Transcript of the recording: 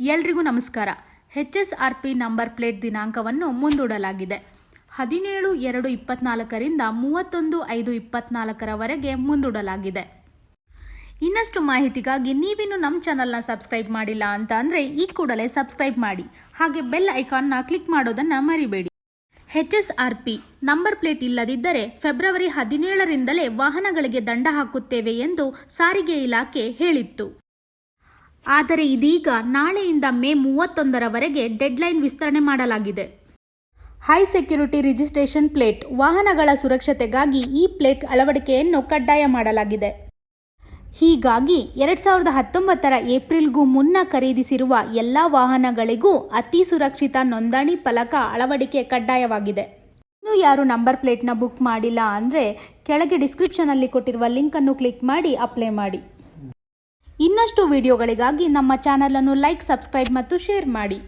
ಎಲ್ರಿಗೂ ನಮಸ್ಕಾರ. H S R P number plate ದಿನಾಂಕವನ್ನು ಮುಂದೂಡಲಾಗಿದೆ. ಹದಿನೇಳು, ಎರಡು ಇಪ್ಪತ್ನಾಲ್ಕರಿಂದ ಮೂವತ್ತೊಂದು, ಐದು ಇಪ್ಪತ್ನಾಲ್ಕರವರೆಗೆ ಮುಂದೂಡಲಾಗಿದೆ. ಇನ್ನಷ್ಟು ಮಾಹಿತಿಗಾಗಿ ನೀವಿನ್ನು ನಮ್ಮ ಚಾನಲ್ನ ಸಬ್ಸ್ಕ್ರೈಬ್ ಮಾಡಿಲ್ಲ ಅಂತ ಅಂದರೆ ಈ ಕೂಡಲೇ ಸಬ್ಸ್ಕ್ರೈಬ್ ಮಾಡಿ. ಹಾಗೆ ಬೆಲ್ ಐಕಾನ್ನ ಕ್ಲಿಕ್ ಮಾಡೋದನ್ನು ಮರಿಬೇಡಿ. H S R P number plate ಇಲ್ಲದಿದ್ದರೆ ಫೆಬ್ರವರಿ ಹದಿನೇಳರಿಂದಲೇ ವಾಹನಗಳಿಗೆ ದಂಡ ಹಾಕುತ್ತೇವೆ ಎಂದು ಸಾರಿಗೆ ಇಲಾಖೆ ಹೇಳಿತ್ತು. ಆದರೆ ಇದೀಗ ನಾಳೆಯಿಂದ ಮೇ ಮೂವತ್ತೊಂದರವರೆಗೆ ಡೆಡ್ಲೈನ್ ವಿಸ್ತರಣೆ ಮಾಡಲಾಗಿದೆ. ಹೈ ಸೆಕ್ಯೂರಿಟಿ ರಿಜಿಸ್ಟ್ರೇಷನ್ ಪ್ಲೇಟ್ ವಾಹನಗಳ ಸುರಕ್ಷತೆಗಾಗಿ ಈ ಪ್ಲೇಟ್ ಅಳವಡಿಕೆಯನ್ನು ಕಡ್ಡಾಯ ಮಾಡಲಾಗಿದೆ. ಹೀಗಾಗಿ ಎರಡು ಸಾವಿರದ ಹತ್ತೊಂಬತ್ತರ ಏಪ್ರಿಲ್ಗೂ ಮುನ್ನ ಖರೀದಿಸಿರುವ ಎಲ್ಲ ವಾಹನಗಳಿಗೂ ಅತಿ ಸುರಕ್ಷಿತ ನೋಂದಣಿ ಫಲಕ ಅಳವಡಿಕೆ ಕಡ್ಡಾಯವಾಗಿದೆ. ಇನ್ನೂ ಯಾರು ನಂಬರ್ ಪ್ಲೇಟ್ನ ಬುಕ್ ಮಾಡಿಲ್ಲ ಅಂದರೆ ಕೆಳಗೆ ಡಿಸ್ಕ್ರಿಪ್ಷನಲ್ಲಿ ಕೊಟ್ಟಿರುವ ಲಿಂಕನ್ನು ಕ್ಲಿಕ್ ಮಾಡಿ ಅಪ್ಲೈ ಮಾಡಿ. ಇನ್ನಷ್ಟು ವಿಡಿಯೋಗಳಿಗಾಗಿ ನಮ್ಮ ಚಾನಲನ್ನು ಲೈಕ್ ಸಬ್ಸ್ಕ್ರೈಬ್ ಮತ್ತು ಶೇರ್ ಮಾಡಿ.